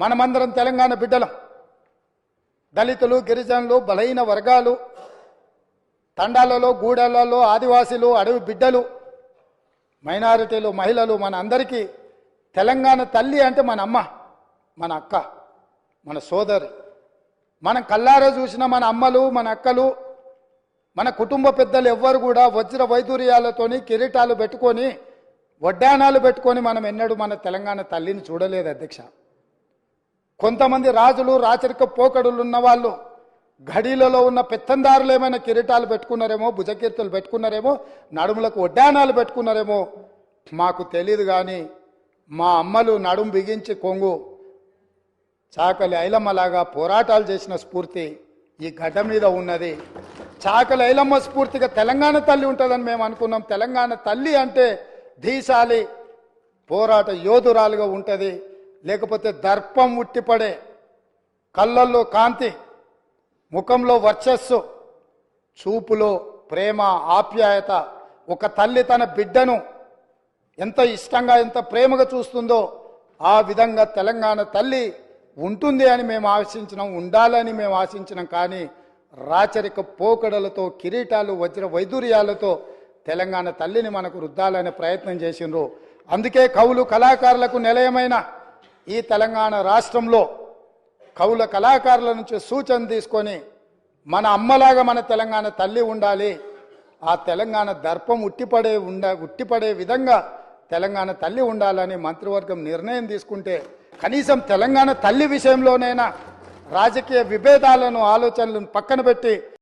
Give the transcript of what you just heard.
మనమందరం తెలంగాణ బిడ్డలం. దళితులు గిరిజనులు బలహీన వర్గాలు తండాలలో గూడెలలో ఆదివాసీలు అడవి బిడ్డలు మైనారిటీలు మహిళలు మన అందరికీ తెలంగాణ తల్లి అంటే మన అమ్మ మన అక్క మన సోదరి. మనం కల్లారా చూసిన మన అమ్మలు మన అక్కలు మన కుటుంబ పెద్దలు ఎవ్వరు కూడా వజ్ర వైదూర్యాలతోని కిరీటాలు పెట్టుకొని వడ్డానాలు పెట్టుకొని మనం ఎన్నడూ మన తెలంగాణ తల్లిని చూడలేదు అధ్యక్ష. కొంతమంది రాజులు రాచరిక పోకడులు ఉన్న వాళ్ళు ఘడీలలో ఉన్న పెత్తందారులు ఏమైనా కిరీటాలు పెట్టుకున్నారేమో భుజకీర్తులు పెట్టుకున్నారేమో నడుములకు వడ్డానాలు పెట్టుకున్నారేమో మాకు తెలియదు కానీ మా అమ్మలు నడుము బిగించి కొంగు చాకలి ఐలమ్మలాగా పోరాటాలు చేసిన స్ఫూర్తి ఈ గడ్డ మీద ఉన్నది. చాకలి ఐలమ్మ స్ఫూర్తిగా తెలంగాణ తల్లి ఉంటుందని మేము అనుకున్నాం. తెలంగాణ తల్లి అంటే ధీశాలి పోరాట యోధురాలుగా ఉంటుంది. లేకపోతే దర్పం ఉట్టిపడే కళ్ళల్లో కాంతి ముఖంలో వర్చస్సు చూపులో ప్రేమ ఆప్యాయత ఒక తల్లి తన బిడ్డను ఎంత ఇష్టంగా ఎంత ప్రేమగా చూస్తుందో ఆ విధంగా తెలంగాణ తల్లి ఉంటుంది అని మేము ఆశించినాం ఉండాలని మేము ఆశించినాం. కానీ రాచరిక పోకడలతో కిరీటాలు వజ్ర వైదూర్యాలతో తెలంగాణ తల్లిని మనకు రుద్దాలనే ప్రయత్నం చేసిండ్రు. అందుకే కవులు కళాకారులకు నిలయమైన ఈ తెలంగాణ రాష్ట్రంలో కవుల కళాకారుల నుంచి సూచన తీసుకొని మన అమ్మలాగా మన తెలంగాణ తల్లి ఉండాలి. ఆ తెలంగాణ దర్పం ఉట్టిపడే ఉండ ఉట్టిపడే విధంగా తెలంగాణ తల్లి ఉండాలని మంత్రివర్గం నిర్ణయం తీసుకుంటే కనీసం తెలంగాణ తల్లి విషయంలోనైనా రాజకీయ విభేదాలను ఆలోచనలను పక్కన పెట్టి